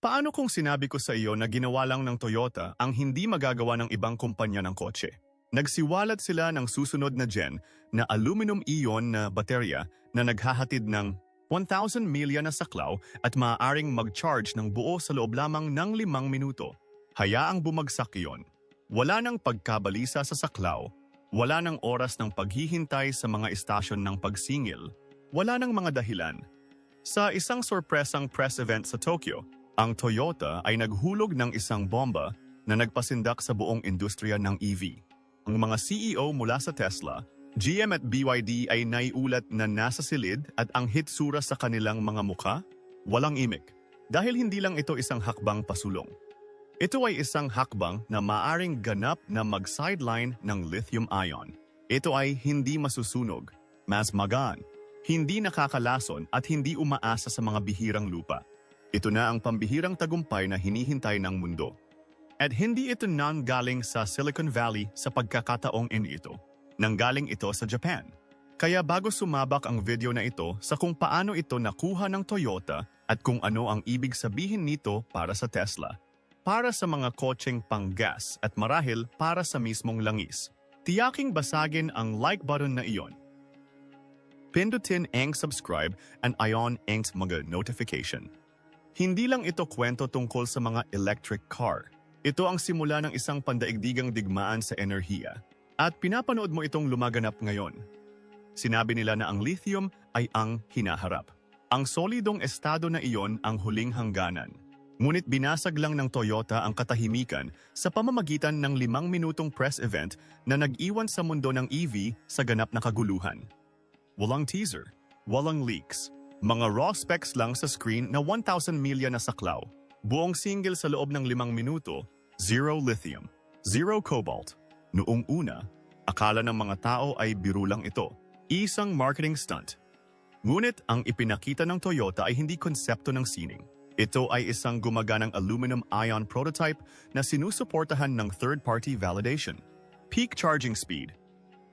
Paano kung sinabi ko sa iyo na ginawa lang ng Toyota ang hindi magagawa ng ibang kumpanya ng kotse? Nagsiwalat sila ng susunod na gen na aluminum-ion na baterya na naghahatid ng 1,000 milya na saklaw at maaaring mag-charge ng buo sa loob lamang ng limang minuto. Hayaang bumagsak iyon. Wala nang pagkabalisa sa saklaw, wala nang oras ng paghihintay sa mga istasyon ng pagsingil, wala nang mga dahilan. Sa isang sorpresang press event sa Tokyo, ang Toyota ay naghulog ng isang bomba na nagpasindak sa buong industriya ng EV. Ang mga CEO mula sa Tesla, GM at BYD ay naiulat na nasa silid at ang hitsura sa kanilang mga mukha, walang imik. Dahil hindi lang ito isang hakbang pasulong. Ito ay isang hakbang na maaring ganap na mag-sideline ng lithium-ion. Ito ay hindi masusunog, mas magaan, hindi nakakalason at hindi umaasa sa mga bihirang lupa. Ito na ang pambihirang tagumpay na hinihintay ng mundo. At hindi ito nanggaling sa Silicon Valley sa pagkakataong ito. Nanggaling ito sa Japan. Kaya bago sumabak ang video na ito sa kung paano ito nakuha ng Toyota at kung ano ang ibig sabihin nito para sa Tesla, para sa mga kotseng pang-gas at marahil para sa mismong langis. Tiyaking basagin ang like button na iyon. Pindutin ang subscribe and ion ang mga notification. Hindi lang ito kwento tungkol sa mga electric car. Ito ang simula ng isang pandaigdigang digmaan sa enerhiya. At pinapanood mo itong lumaganap ngayon. Sinabi nila na ang lithium ay ang hinaharap. Ang solidong estado na iyon ang huling hangganan. Ngunit binasag lang ng Toyota ang katahimikan sa pamamagitan ng limang minutong press event na nag-iwan sa mundo ng EV sa ganap na kaguluhan. Walang teaser, walang leaks, mga raw specs lang sa screen na 1,000 milya na saklaw. Buong single sa loob ng limang minuto, zero lithium, zero cobalt. Noong una, akala ng mga tao ay biro lang ito. Isang marketing stunt. Ngunit ang ipinakita ng Toyota ay hindi konsepto ng sining. Ito ay isang gumaganang aluminum-ion prototype na sinusuportahan ng third-party validation. Peak charging speed,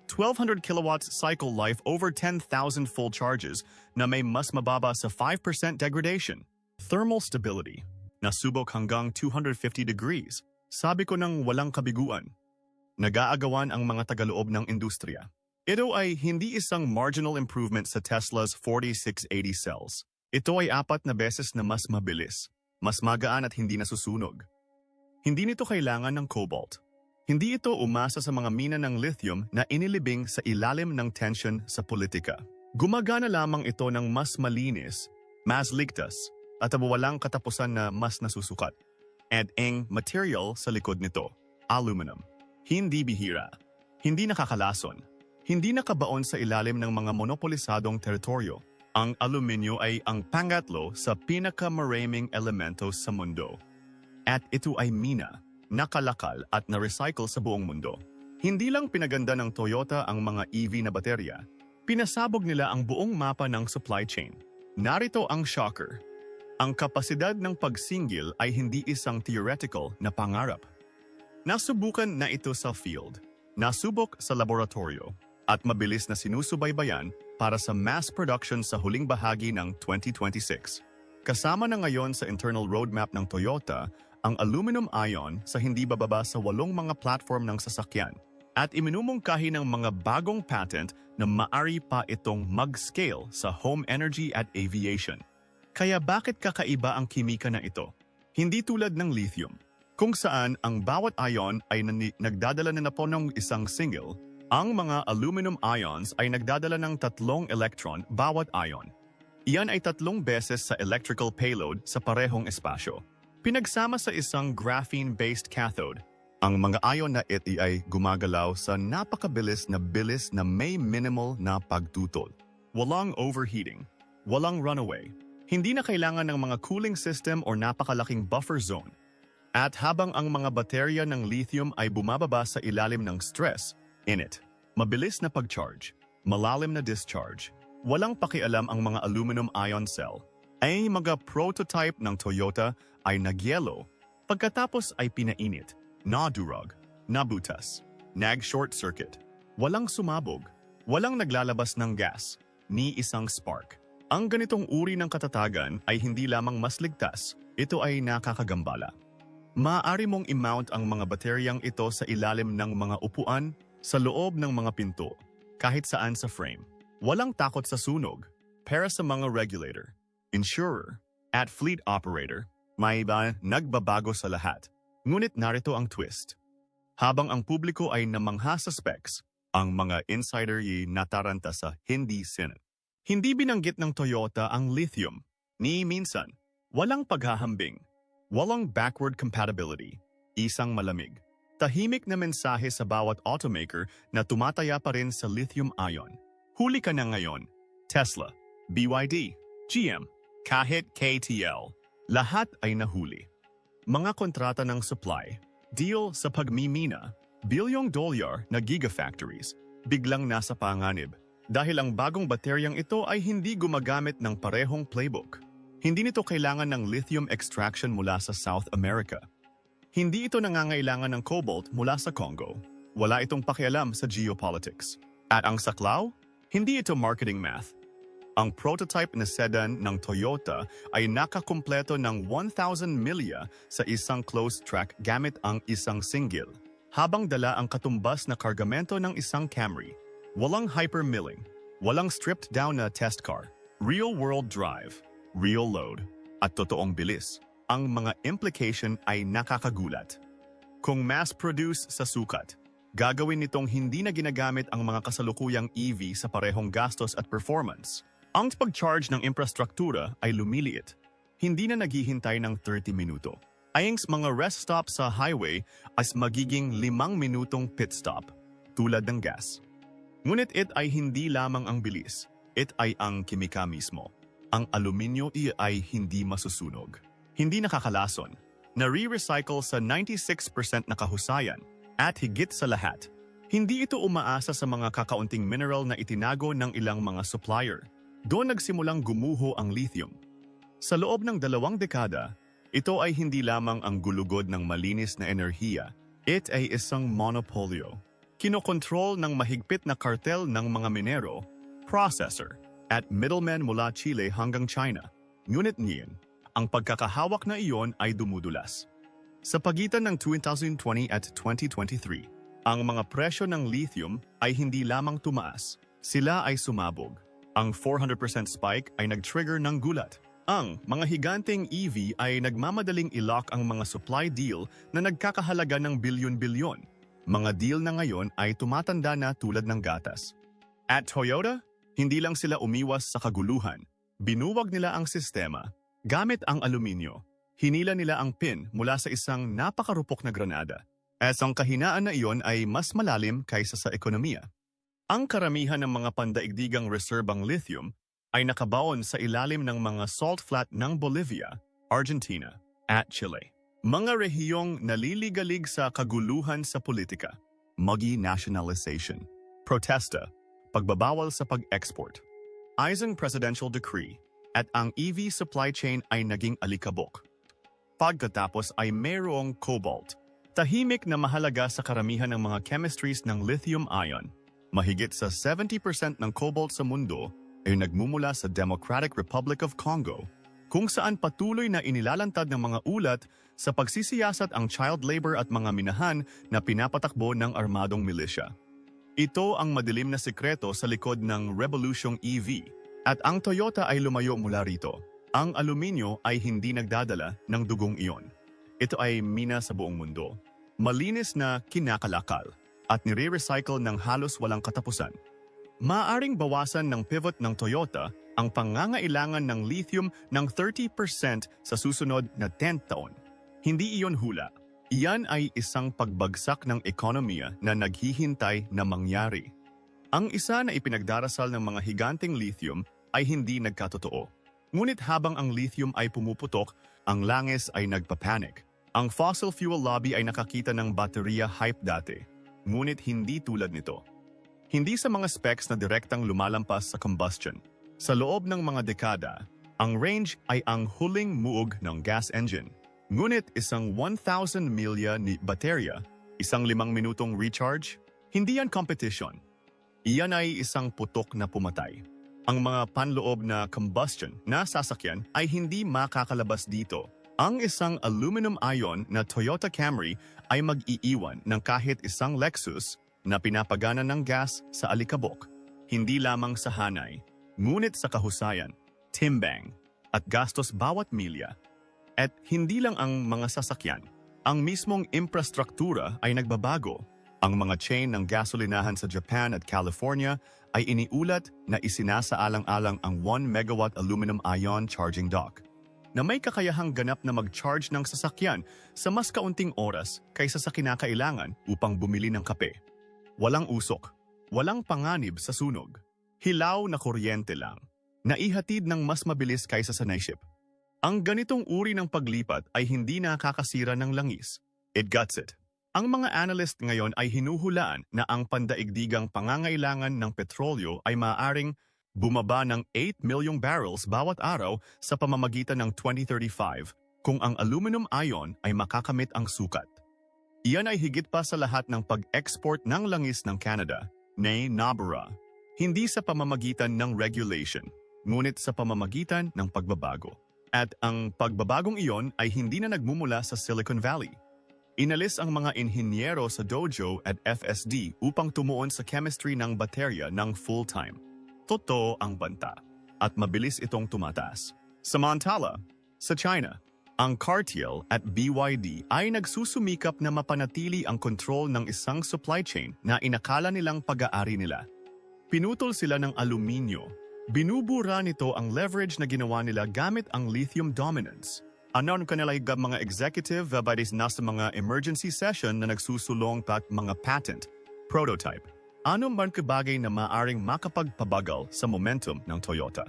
1200 kilowatts cycle life over 10,000 full charges na may mas mababa sa 5% degradation. Thermal stability, nasubok hanggang 250 degrees. Sabi ko ng walang kabiguan. Nag-aagawan ang mga tagaloob ng industriya. Ito ay hindi isang marginal improvement sa Tesla's 4680 cells. Ito ay apat na beses na mas mabilis, mas magaan at hindi nasusunog. Hindi nito kailangan ng cobalt. Hindi ito umasa sa mga mina ng lithium na inilibing sa ilalim ng tension sa politika. Gumagana lamang ito ng mas malinis, mas ligtas, at walang katapusan na mas nasusukat. And ang material sa likod nito, aluminum. Hindi bihira, hindi nakakalason, hindi nakabaon sa ilalim ng mga monopolisadong teritoryo. Ang aluminyo ay ang pangatlo sa pinakamaraming elemento sa mundo. At ito ay mina, nakalakal at na-recycle sa buong mundo. Hindi lang pinaganda ng Toyota ang mga EV na baterya, pinasabog nila ang buong mapa ng supply chain. Narito ang shocker. Ang kapasidad ng pagsingil ay hindi isang theoretical na pangarap. Nasubukan na ito sa field, nasubok sa laboratorio, at mabilis na sinusubaybayan para sa mass production sa huling bahagi ng 2026. Kasama na ngayon sa internal roadmap ng Toyota ang aluminum ion sa hindi bababa sa walong mga platform ng sasakyan at iminumungkahi ng mga bagong patent na maari pa itong mag-scale sa home energy at aviation. Kaya bakit kakaiba ang kimika na ito? Hindi tulad ng lithium, kung saan ang bawat ion ay nagdadala na po ng isang single, ang mga aluminum ions ay nagdadala ng tatlong electron bawat ion. Iyan ay tatlong beses sa electrical payload sa parehong espasyo. Pinagsama sa isang graphene-based cathode, ang mga ion na iti ay gumagalaw sa napakabilis na bilis na may minimal na pagtutol. Walang overheating, walang runaway, hindi na kailangan ng mga cooling system or napakalaking buffer zone. At habang ang mga baterya ng lithium ay bumababa sa ilalim ng stress, init, mabilis na pag-charge, malalim na discharge, walang pakialam ang mga aluminum ion cell, ay mga prototype ng Toyota ay nagyelo, pagkatapos ay pinainit, nadurog, nabutas, nag-short circuit, walang sumabog, walang naglalabas ng gas, ni isang spark. Ang ganitong uri ng katatagan ay hindi lamang mas ligtas, ito ay nakakagambala. Maaari mong i-mount ang mga bateryang ito sa ilalim ng mga upuan, sa loob ng mga pinto, kahit saan sa frame. Walang takot sa sunog. Para sa mga regulator, insurer, at fleet operator, may iba nagbabago sa lahat. Ngunit narito ang twist. Habang ang publiko ay namangha sa specs, ang mga insider yi nataranta sa hindi sinet. Hindi binanggit ng Toyota ang lithium, ni minsan, walang paghahambing, walang backward compatibility, isang malamig. Tahimik na mensahe sa bawat automaker na tumataya pa rin sa lithium-ion. Huli ka na ngayon. Tesla, BYD, GM, kahit KTL, lahat ay nahuli. Mga kontrata ng supply, deal sa pagmimina, bilyong dolyar na gigafactories, biglang nasa panganib dahil ang bagong bateryang ito ay hindi gumagamit ng parehong playbook. Hindi nito kailangan ng lithium extraction mula sa South America. Hindi ito nangangailangan ng cobalt mula sa Congo. Wala itong pakialam sa geopolitics. At ang saklaw? Hindi ito marketing math. Ang prototype na sedan ng Toyota ay nakakumpleto ng 1,000 milya sa isang closed track gamit ang isang single. Habang dala ang katumbas na kargamento ng isang Camry. Walang hypermilling, walang stripped down na test car, real world drive, real load, at totoong bilis. Ang mga implication ay nakakagulat. Kung mass-produce sa sukat, gagawin nitong hindi na ginagamit ang mga kasalukuyang EV sa parehong gastos at performance. Ang pag-charge ng infrastruktura ay lumiliit. Hindi na naghihintay ng 30 minuto. Ayings mga rest stop sa highway as magiging limang minutong pit stop, tulad ng gas. Ngunit it ay hindi lamang ang bilis, it ay ang kimika mismo. Ang aluminyo ay hindi masusunog. Hindi nakakalason, nare-recycle sa 96% na kahusayan, at higit sa lahat, hindi ito umaasa sa mga kakaunting mineral na itinago ng ilang mga supplier. Doon nagsimulang gumuho ang lithium. Sa loob ng dalawang dekada, ito ay hindi lamang ang gulugod ng malinis na enerhiya, it ay isang monopolyo. Kinokontrol ng mahigpit na kartel ng mga minero, processor, at middlemen mula Chile hanggang China. Ngunit niyan, ang pagkakahawak na iyon ay dumudulas. Sa pagitan ng 2020 at 2023, ang mga presyo ng lithium ay hindi lamang tumaas, sila ay sumabog. Ang 400% spike ay nag-trigger ng gulat. Ang mga higanteng EV ay nagmamadaling ilock ang mga supply deal na nagkakahalaga ng bilyon-bilyon. Mga deal na ngayon ay tumatanda na tulad ng gatas. At Toyota, hindi lang sila umiwas sa kaguluhan. Binuwag nila ang sistema Gamit ang aluminyo, hinila nila ang pin mula sa isang napakarupok na granada. As ang kahinaan na iyon ay mas malalim kaysa sa ekonomiya. Ang karamihan ng mga pandaigdigang reserbang lithium ay nakabaon sa ilalim ng mga salt flat ng Bolivia, Argentina, at Chile. Mga rehiyong naliligalig sa kaguluhan sa politika, magi nationalization, protesta, pagbabawal sa pag-export. Isang presidential decree at ang EV supply chain ay naging alikabok. Pagkatapos ay mayroong cobalt, tahimik na mahalaga sa karamihan ng mga chemistries ng lithium-ion. Mahigit sa 70% ng cobalt sa mundo ay nagmumula sa Democratic Republic of Congo, kung saan patuloy na inilalantad ng mga ulat sa pagsisiyasat ang child labor at mga minahan na pinapatakbo ng armadong milisya. Ito ang madilim na sikreto sa likod ng Revolution EV, at ang Toyota ay lumayo mula rito. Ang aluminyo ay hindi nagdadala ng dugong iyon. Ito ay mina sa buong mundo. Malinis na kinakalakal at nire-recycle ng halos walang katapusan. Maaring bawasan ng pivot ng Toyota ang pangangailangan ng lithium ng 30% sa susunod na 10 taon. Hindi iyon hula. Iyan ay isang pagbagsak ng ekonomiya na naghihintay na mangyari. Ang isa na ipinagdarasal ng mga higanteng lithium ay hindi nagkatotoo. Ngunit habang ang lithium ay pumuputok, ang langis ay nagpapanik. Ang fossil fuel lobby ay nakakita ng baterya hype dati, ngunit hindi tulad nito. Hindi sa mga specs na direktang lumalampas sa combustion. Sa loob ng mga dekada, ang range ay ang huling muog ng gas engine. Ngunit isang 1,000 milya ni baterya, isang limang minutong recharge, hindi yan competition. Iyan ay isang putok na pumatay. Ang mga panloob na combustion na sasakyan ay hindi makakalabas dito. Ang isang aluminum ion na Toyota Camry ay mag-iiwan ng kahit isang Lexus na pinapagana ng gas sa alikabok, hindi lamang sa hanay, ngunit sa kahusayan, timbang, at gastos bawat milya. At hindi lang ang mga sasakyan, ang mismong infrastruktura ay nagbabago. Ang mga chain ng gasolinahan sa Japan at California ay iniulat na isinasaalang-alang ang 1 megawatt aluminum ion charging dock na may kakayahang ganap na mag-charge ng sasakyan sa mas kaunting oras kaysa sa kinakailangan upang bumili ng kape. Walang usok, walang panganib sa sunog. Hilaw na kuryente lang, naihatid ng mas mabilis kaysa sa night ship. Ang ganitong uri ng paglipat ay hindi nakakasira ng langis. It guts it. Ang mga analyst ngayon ay hinuhulaan na ang pandaigdigang pangangailangan ng petrolyo ay maaaring bumaba ng 8 milyong barrels bawat araw sa pamamagitan ng 2035 kung ang aluminum ion ay makakamit ang sukat. Iyan ay higit pa sa lahat ng pag-export ng langis ng Canada, nay NABRA, hindi sa pamamagitan ng regulation, ngunit sa pamamagitan ng pagbabago. At ang pagbabagong iyon ay hindi na nagmumula sa Silicon Valley. Inalis ang mga inhinyero sa dojo at FSD upang tumuon sa chemistry ng baterya ng full-time. Totoo ang banta at mabilis itong tumataas. Samantala, sa China, ang Cartier at BYD ay nagsusumikap na mapanatili ang control ng isang supply chain na inakala nilang pag-aari nila. Pinutol sila ng aluminyo. Binubura nito ang leverage na ginawa nila gamit ang lithium dominance. Anon kanila mga executive badis nasa mga emergency session na nagsusulong pat mga patent, prototype. Ano man kabagay na maaring makapagpabagal sa momentum ng Toyota?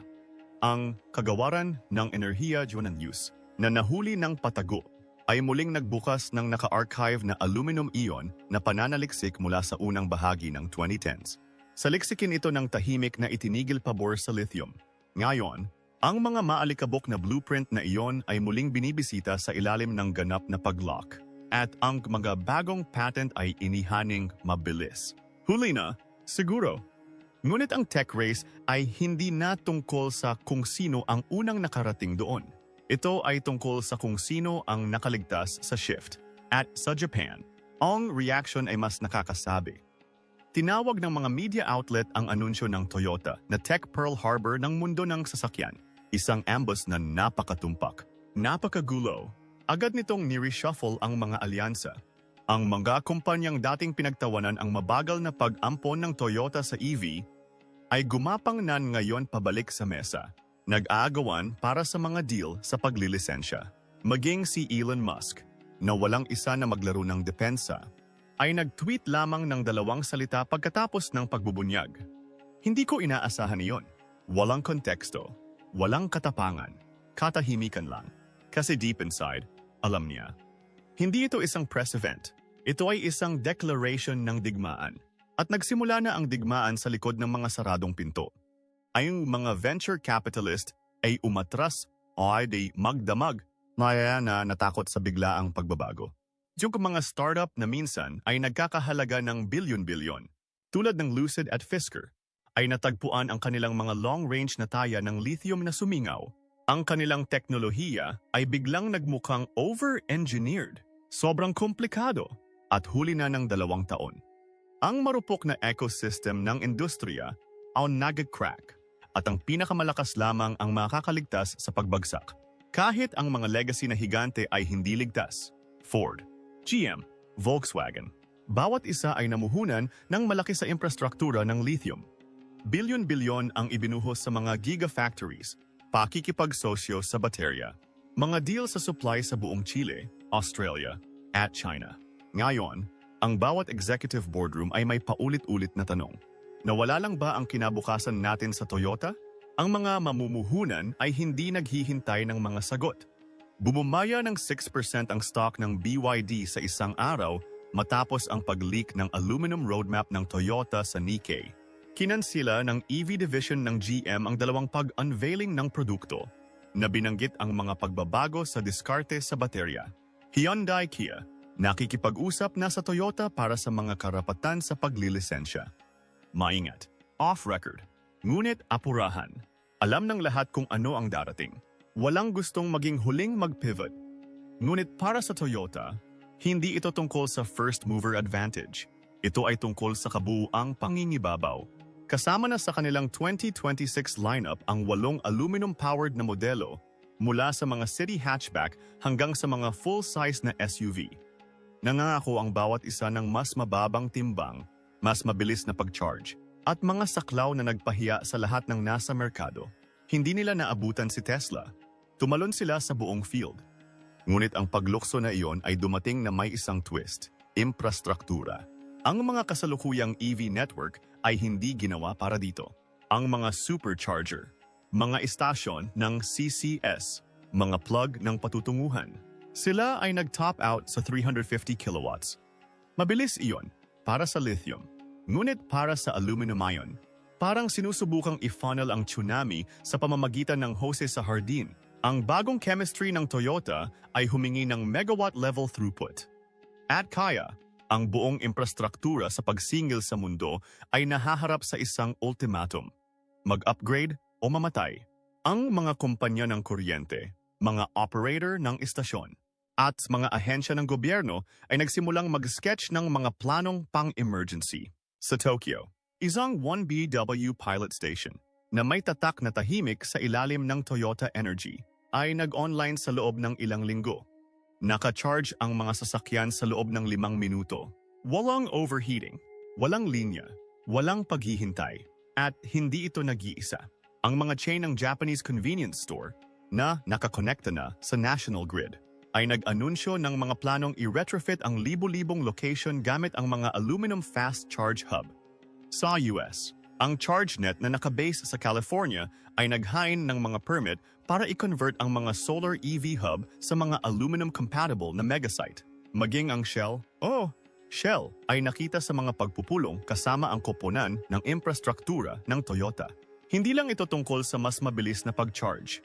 Ang kagawaran ng enerhiya Junan use na nahuli ng patago ay muling nagbukas ng naka-archive na aluminum ion na pananaliksik mula sa unang bahagi ng 2010s. Saliksikin ito ng tahimik na itinigil pabor sa lithium. Ngayon, ang mga maalikabok na blueprint na iyon ay muling binibisita sa ilalim ng ganap na paglock. At ang mga bagong patent ay inihaning mabilis. Huli na, siguro. Ngunit ang tech race ay hindi na tungkol sa kung sino ang unang nakarating doon. Ito ay tungkol sa kung sino ang nakaligtas sa shift. At sa Japan, ang reaction ay mas nakakasabi. Tinawag ng mga media outlet ang anunsyo ng Toyota na Tech Pearl Harbor ng mundo ng sasakyan, isang ambush na napakatumpak. Napakagulo. Agad nitong ni-reshuffle ang mga alyansa. Ang mga kumpanyang dating pinagtawanan ang mabagal na pag-ampon ng Toyota sa EV ay gumapang nan ngayon pabalik sa mesa. Nag-aagawan para sa mga deal sa paglilisensya. Maging si Elon Musk, na walang isa na maglaro ng depensa, ay nag-tweet lamang ng dalawang salita pagkatapos ng pagbubunyag. Hindi ko inaasahan iyon. Walang konteksto, walang katapangan, katahimikan lang. Kasi deep inside, alam niya. Hindi ito isang press event. Ito ay isang declaration ng digmaan. At nagsimula na ang digmaan sa likod ng mga saradong pinto. Ay yung mga venture capitalist ay umatras o ay di magdamag na na natakot sa biglaang pagbabago. Yung mga startup na minsan ay nagkakahalaga ng bilyon-bilyon, tulad ng Lucid at Fisker, ay natagpuan ang kanilang mga long-range na taya ng lithium na sumingaw. Ang kanilang teknolohiya ay biglang nagmukhang over-engineered, sobrang komplikado, at huli na ng dalawang taon. Ang marupok na ecosystem ng industriya ang nag-crack at ang pinakamalakas lamang ang makakaligtas sa pagbagsak. Kahit ang mga legacy na higante ay hindi ligtas. Ford, GM, Volkswagen. Bawat isa ay namuhunan ng malaki sa infrastruktura ng lithium. Bilyon-bilyon ang ibinuhos sa mga gigafactories, pakikipagsosyo sa baterya, mga deal sa supply sa buong Chile, Australia, at China. Ngayon, ang bawat executive boardroom ay may paulit-ulit na tanong. Nawala lang ba ang kinabukasan natin sa Toyota? Ang mga mamumuhunan ay hindi naghihintay ng mga sagot. Bumumaya ng 6% ang stock ng BYD sa isang araw matapos ang pag-leak ng aluminum roadmap ng Toyota sa Nikkei. Kinansila ng EV division ng GM ang dalawang pag-unveiling ng produkto na binanggit ang mga pagbabago sa diskarte sa baterya. Hyundai Kia, nakikipag-usap na sa Toyota para sa mga karapatan sa paglilisensya. Maingat, off-record, ngunit apurahan. Alam ng lahat kung ano ang darating. Walang gustong maging huling mag-pivot. Ngunit para sa Toyota, hindi ito tungkol sa first mover advantage. Ito ay tungkol sa kabuuang pangingibabaw. Kasama na sa kanilang 2026 lineup ang walong aluminum-powered na modelo mula sa mga city hatchback hanggang sa mga full-size na SUV. Nangangako ang bawat isa ng mas mababang timbang, mas mabilis na pag-charge, at mga saklaw na nagpahiya sa lahat ng nasa merkado. Hindi nila naabutan si Tesla. Tumalon sila sa buong field. Ngunit ang paglukso na iyon ay dumating na may isang twist, infrastruktura. Ang mga kasalukuyang EV network ay hindi ginawa para dito. Ang mga supercharger, mga istasyon ng CCS, mga plug ng patutunguhan. Sila ay nag-top out sa 350 kilowatts. Mabilis iyon para sa lithium, ngunit para sa aluminum ion. Parang sinusubukang i-funnel ang tsunami sa pamamagitan ng hose sa hardin. Ang bagong chemistry ng Toyota ay humingi ng megawatt level throughput. At kaya, ang buong infrastruktura sa pagsingil sa mundo ay nahaharap sa isang ultimatum. Mag-upgrade o mamatay. Ang mga kumpanya ng kuryente, mga operator ng istasyon, at mga ahensya ng gobyerno ay nagsimulang mag-sketch ng mga planong pang-emergency. Sa Tokyo, isang 1BW pilot station na may tatak na tahimik sa ilalim ng Toyota Energy ay nag-online sa loob ng ilang linggo Naka-charge ang mga sasakyan sa loob ng limang minuto. Walang overheating, walang linya, walang paghihintay, at hindi ito nag-iisa. Ang mga chain ng Japanese convenience store na nakakonekta na sa national grid ay nag-anunsyo ng mga planong i-retrofit ang libo-libong location gamit ang mga aluminum fast charge hub. Sa US, ang ChargeNet na nakabase sa California ay naghain ng mga permit para i-convert ang mga solar EV hub sa mga aluminum-compatible na megasite. Maging ang Shell, oh, Shell ay nakita sa mga pagpupulong kasama ang koponan ng infrastruktura ng Toyota. Hindi lang ito tungkol sa mas mabilis na pag-charge.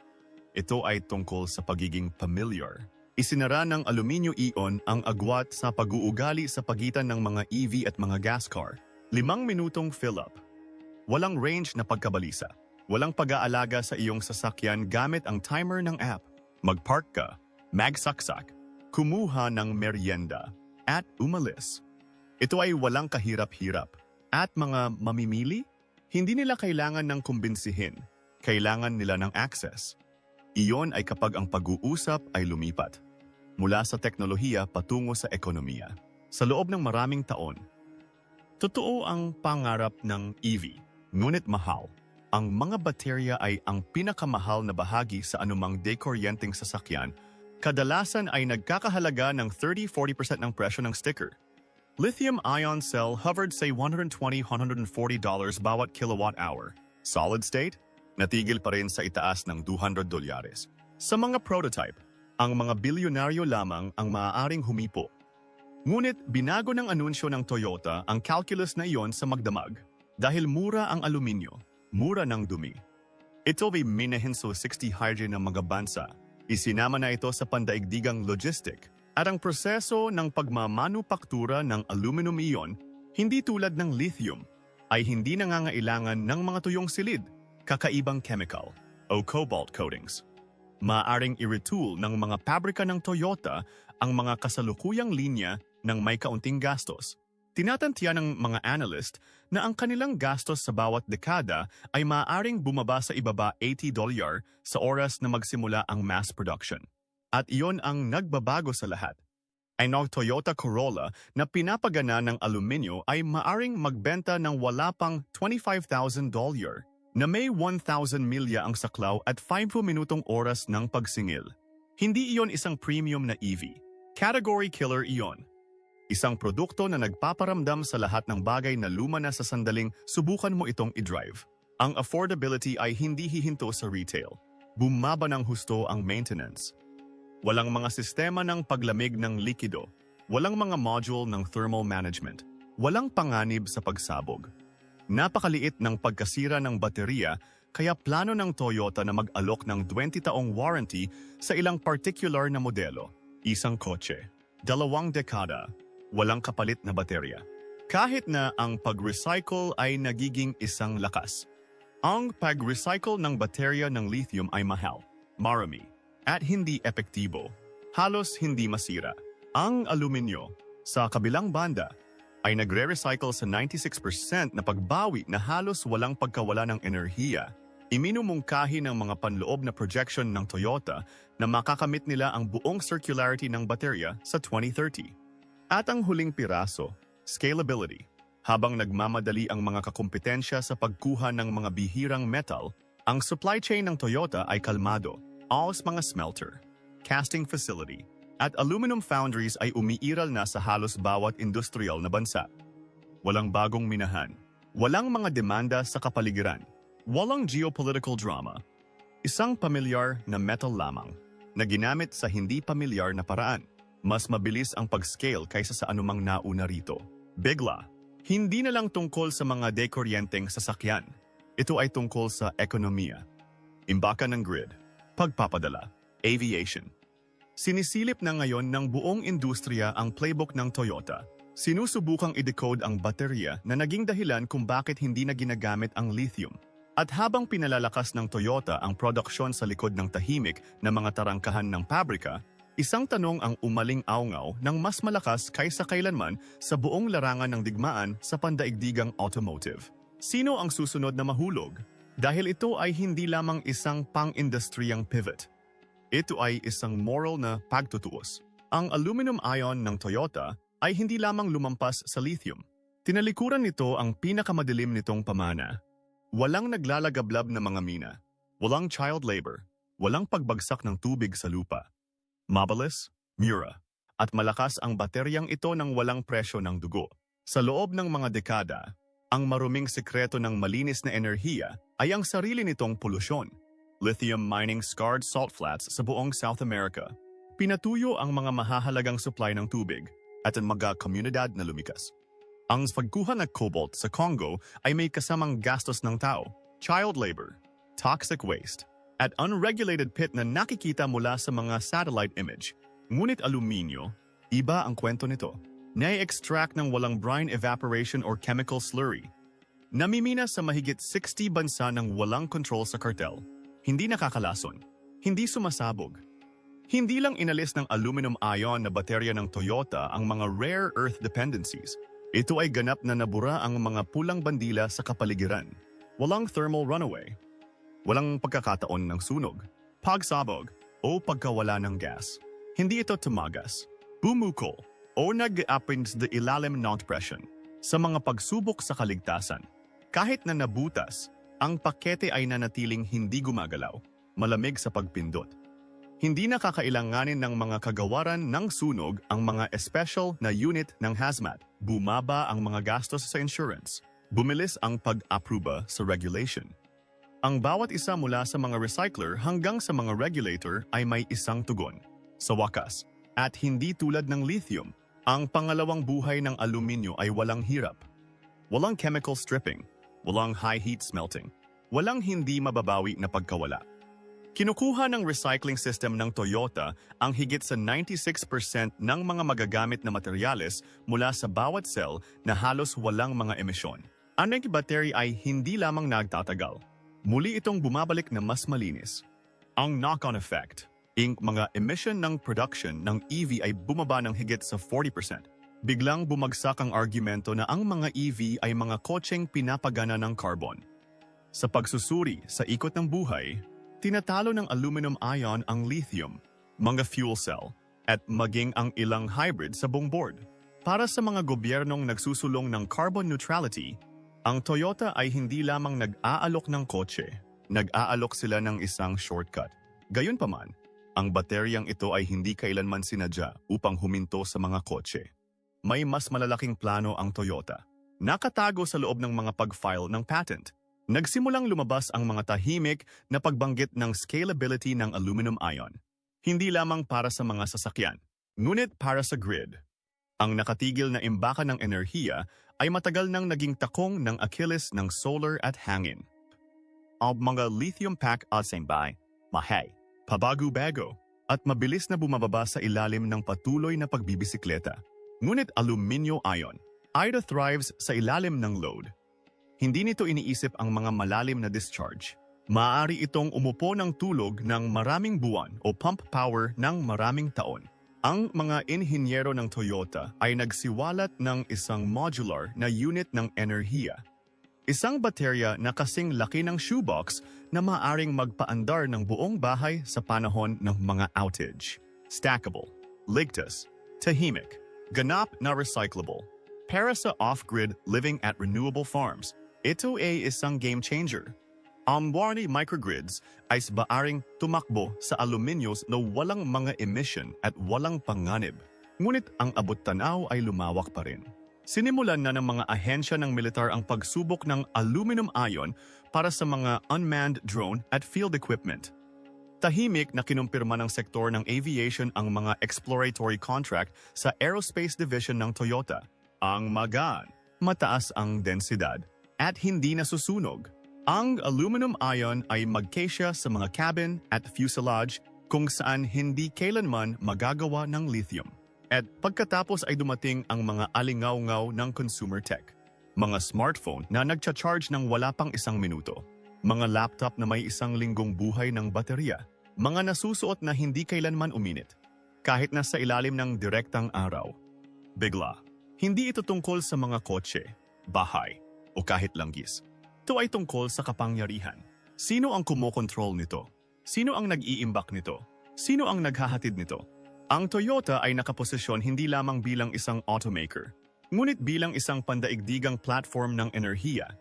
Ito ay tungkol sa pagiging familiar. Isinara ng Aluminio Ion ang agwat sa pag-uugali sa pagitan ng mga EV at mga gas car. Limang minutong fill-up. Walang range na pagkabalisa. Walang pag-aalaga sa iyong sasakyan gamit ang timer ng app. Magpark ka, magsaksak, kumuha ng merienda, at umalis. Ito ay walang kahirap-hirap. At mga mamimili, hindi nila kailangan ng kumbinsihin. Kailangan nila ng access. Iyon ay kapag ang pag-uusap ay lumipat. Mula sa teknolohiya patungo sa ekonomiya. Sa loob ng maraming taon, totoo ang pangarap ng EV, ngunit mahal. Ang mga baterya ay ang pinakamahal na bahagi sa anumang dekoryenteng sasakyan, kadalasan ay nagkakahalaga ng 30-40% ng presyo ng sticker. Lithium-ion cell hovered say $120-140 bawat kilowatt hour. Solid state? Natigil pa rin sa itaas ng 200 dolyares. Sa mga prototype, ang mga bilyonaryo lamang ang maaaring humipo. Ngunit binago ng anunsyo ng Toyota ang calculus na iyon sa magdamag dahil mura ang aluminyo mura ng dumi. Ito ay minahin sa 60 hygiene ng mga bansa. Isinama na ito sa pandaigdigang logistic at ang proseso ng pagmamanupaktura ng aluminum ion, hindi tulad ng lithium, ay hindi nangangailangan ng mga tuyong silid, kakaibang chemical, o cobalt coatings. Maaring i-retool ng mga pabrika ng Toyota ang mga kasalukuyang linya ng may kaunting gastos Tinatantiya ng mga analyst na ang kanilang gastos sa bawat dekada ay maaaring bumaba sa ibaba 80 dolyar sa oras na magsimula ang mass production. At iyon ang nagbabago sa lahat. Ay ng Toyota Corolla na pinapagana ng aluminyo ay maaring magbenta ng wala pang 25,000 dolyar na may 1,000 milya ang saklaw at 5 minutong oras ng pagsingil. Hindi iyon isang premium na EV. Category killer iyon Isang produkto na nagpaparamdam sa lahat ng bagay na luma na sa sandaling subukan mo itong i-drive. Ang affordability ay hindi hihinto sa retail. Bumaba ng husto ang maintenance. Walang mga sistema ng paglamig ng likido. Walang mga module ng thermal management. Walang panganib sa pagsabog. Napakaliit ng pagkasira ng baterya kaya plano ng Toyota na mag-alok ng 20 taong warranty sa ilang particular na modelo. Isang kotse, dalawang dekada, walang kapalit na baterya. Kahit na ang pag-recycle ay nagiging isang lakas. Ang pag-recycle ng baterya ng lithium ay mahal, marami, at hindi epektibo. halos hindi masira. Ang aluminyo, sa kabilang banda, ay nagre-recycle sa 96% na pagbawi na halos walang pagkawala ng enerhiya. Iminumungkahi ng mga panloob na projection ng Toyota na makakamit nila ang buong circularity ng baterya sa 2030. At ang huling piraso, scalability. Habang nagmamadali ang mga kakumpetensya sa pagkuha ng mga bihirang metal, ang supply chain ng Toyota ay kalmado. Alls mga smelter, casting facility, at aluminum foundries ay umiiral na sa halos bawat industrial na bansa. Walang bagong minahan. Walang mga demanda sa kapaligiran. Walang geopolitical drama. Isang pamilyar na metal lamang na ginamit sa hindi pamilyar na paraan. Mas mabilis ang pag-scale kaysa sa anumang nauna rito. Bigla, hindi na lang tungkol sa mga dekoryenteng sasakyan. Ito ay tungkol sa ekonomiya, imbakan ng grid, pagpapadala, aviation. Sinisilip na ngayon ng buong industriya ang playbook ng Toyota. Sinusubukang i-decode ang baterya na naging dahilan kung bakit hindi na ginagamit ang lithium. At habang pinalalakas ng Toyota ang produksyon sa likod ng tahimik na mga tarangkahan ng pabrika, Isang tanong ang umaling aungaw ng mas malakas kaysa kailanman sa buong larangan ng digmaan sa pandaigdigang automotive. Sino ang susunod na mahulog? Dahil ito ay hindi lamang isang pang-industriyang pivot. Ito ay isang moral na pagtutuos. Ang aluminum ion ng Toyota ay hindi lamang lumampas sa lithium. Tinalikuran nito ang pinakamadilim nitong pamana. Walang naglalagablab na mga mina. Walang child labor. Walang pagbagsak ng tubig sa lupa mabilis, mura, at malakas ang bateryang ito ng walang presyo ng dugo. Sa loob ng mga dekada, ang maruming sekreto ng malinis na enerhiya ay ang sarili nitong polusyon. Lithium mining scarred salt flats sa buong South America. Pinatuyo ang mga mahahalagang supply ng tubig at ang mga komunidad na lumikas. Ang pagkuha ng cobalt sa Congo ay may kasamang gastos ng tao, child labor, toxic waste, at unregulated pit na nakikita mula sa mga satellite image. Ngunit aluminyo, iba ang kwento nito. Nai-extract ng walang brine evaporation or chemical slurry. Namimina sa mahigit 60 bansa ng walang control sa cartel. Hindi nakakalason. Hindi sumasabog. Hindi lang inalis ng aluminum ion na baterya ng Toyota ang mga rare earth dependencies. Ito ay ganap na nabura ang mga pulang bandila sa kapaligiran. Walang thermal runaway, Walang pagkakataon ng sunog, pagsabog, o pagkawala ng gas. Hindi ito tumagas, bumukol, o nag-apin sa ilalim ng depression sa mga pagsubok sa kaligtasan. Kahit na nabutas, ang pakete ay nanatiling hindi gumagalaw, malamig sa pagpindot. Hindi nakakailanganin ng mga kagawaran ng sunog ang mga special na unit ng hazmat. Bumaba ang mga gastos sa insurance. Bumilis ang pag-aproba sa regulation. Ang bawat isa mula sa mga recycler hanggang sa mga regulator ay may isang tugon. Sa wakas, at hindi tulad ng lithium, ang pangalawang buhay ng aluminyo ay walang hirap. Walang chemical stripping, walang high heat smelting, walang hindi mababawi na pagkawala. Kinukuha ng recycling system ng Toyota ang higit sa 96% ng mga magagamit na materyales mula sa bawat cell na halos walang mga emisyon. Ang battery ay hindi lamang nagtatagal, muli itong bumabalik na mas malinis. Ang knock-on effect, ing mga emission ng production ng EV ay bumaba ng higit sa 40%. Biglang bumagsak ang argumento na ang mga EV ay mga kotseng pinapagana ng carbon. Sa pagsusuri sa ikot ng buhay, tinatalo ng aluminum ion ang lithium, mga fuel cell, at maging ang ilang hybrid sa buong board. Para sa mga gobyernong nagsusulong ng carbon neutrality, ang Toyota ay hindi lamang nag-aalok ng kotse, nag-aalok sila ng isang shortcut. Gayunpaman, ang bateryang ito ay hindi kailanman sinadya upang huminto sa mga kotse. May mas malalaking plano ang Toyota. Nakatago sa loob ng mga pag-file ng patent. Nagsimulang lumabas ang mga tahimik na pagbanggit ng scalability ng aluminum ion. Hindi lamang para sa mga sasakyan, ngunit para sa grid. Ang nakatigil na imbakan ng enerhiya ay matagal nang naging takong ng Achilles ng solar at hangin. Ang mga lithium pack asembay, mahay, pabago-bago, at mabilis na bumababa sa ilalim ng patuloy na pagbibisikleta. Ngunit aluminyo ion, IDA thrives sa ilalim ng load. Hindi nito iniisip ang mga malalim na discharge, Maaari itong umupo ng tulog ng maraming buwan o pump power ng maraming taon. Ang mga inhinyero ng Toyota ay nagsiwalat ng isang modular na unit ng enerhiya. Isang baterya na kasing laki ng shoebox na maaring magpaandar ng buong bahay sa panahon ng mga outage. Stackable, ligtas, tahimik, ganap na recyclable. Para sa off-grid living at renewable farms, ito ay isang game changer. Ang warranty microgrids ay baaring tumakbo sa aluminios na walang mga emission at walang panganib. Ngunit ang abot tanaw ay lumawak pa rin. Sinimulan na ng mga ahensya ng militar ang pagsubok ng aluminum ion para sa mga unmanned drone at field equipment. Tahimik na kinumpirma ng sektor ng aviation ang mga exploratory contract sa Aerospace Division ng Toyota. Ang magaan, mataas ang densidad, at hindi nasusunog. Ang aluminum ion ay magkesya sa mga cabin at fuselage kung saan hindi kailanman magagawa ng lithium. At pagkatapos ay dumating ang mga alingaw-ngaw ng consumer tech. Mga smartphone na nagcha-charge ng wala pang isang minuto. Mga laptop na may isang linggong buhay ng baterya. Mga nasusuot na hindi kailanman uminit. Kahit nasa ilalim ng direktang araw. Bigla. Hindi ito tungkol sa mga kotse, bahay, o kahit langgis. Ito ay tungkol sa kapangyarihan. Sino ang kumokontrol nito? Sino ang nag-iimbak nito? Sino ang naghahatid nito? Ang Toyota ay nakaposisyon hindi lamang bilang isang automaker, ngunit bilang isang pandaigdigang platform ng enerhiya.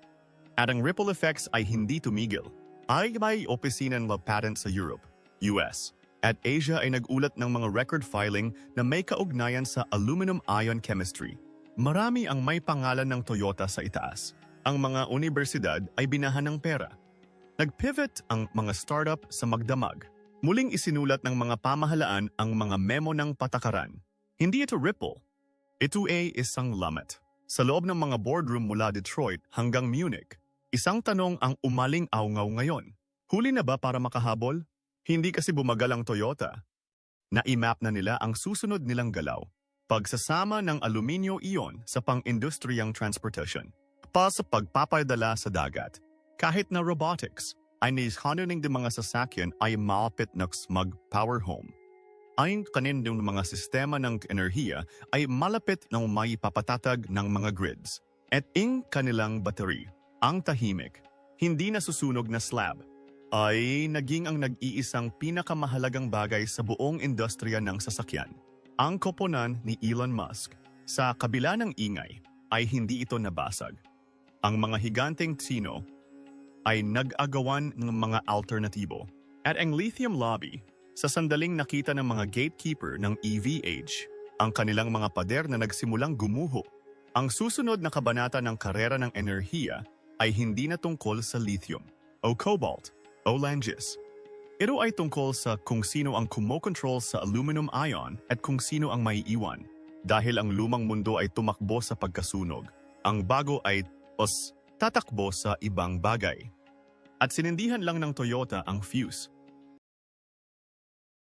At ang ripple effects ay hindi tumigil. Ay may opisina ng patent sa Europe, US, at Asia ay nagulat ng mga record filing na may kaugnayan sa aluminum ion chemistry. Marami ang may pangalan ng Toyota sa itaas. Ang mga universidad ay binahan ng pera. Nag-pivot ang mga startup sa magdamag. Muling isinulat ng mga pamahalaan ang mga memo ng patakaran. Hindi ito ripple. Ito ay isang lamat. Sa loob ng mga boardroom mula Detroit hanggang Munich, isang tanong ang umaling aungaw ngayon. Huli na ba para makahabol? Hindi kasi bumagal ang Toyota. Na-imap na nila ang susunod nilang galaw. Pagsasama ng aluminyo ion sa pang-industriyang transportation. Pa sa pagpapadala sa dagat. Kahit na robotics, ay nishanuning ng mga sasakyan ay malapit na mag-power home. Ayon kanin ng mga sistema ng enerhiya ay malapit na may papatatag ng mga grids. At ing kanilang battery, ang tahimik, hindi nasusunog na slab, ay naging ang nag-iisang pinakamahalagang bagay sa buong industriya ng sasakyan. Ang koponan ni Elon Musk, sa kabila ng ingay, ay hindi ito nabasag. Ang mga higanteng sino ay nag-agawan ng mga alternatibo. At ang lithium lobby, sa sandaling nakita ng mga gatekeeper ng EV age, ang kanilang mga pader na nagsimulang gumuho. Ang susunod na kabanata ng karera ng enerhiya ay hindi na tungkol sa lithium, o cobalt, o langis. Ito ay tungkol sa kung sino ang kumokontrol sa aluminum ion at kung sino ang maiiwan. Dahil ang lumang mundo ay tumakbo sa pagkasunog, ang bago ay os tatakbo sa ibang bagay. At sinindihan lang ng Toyota ang fuse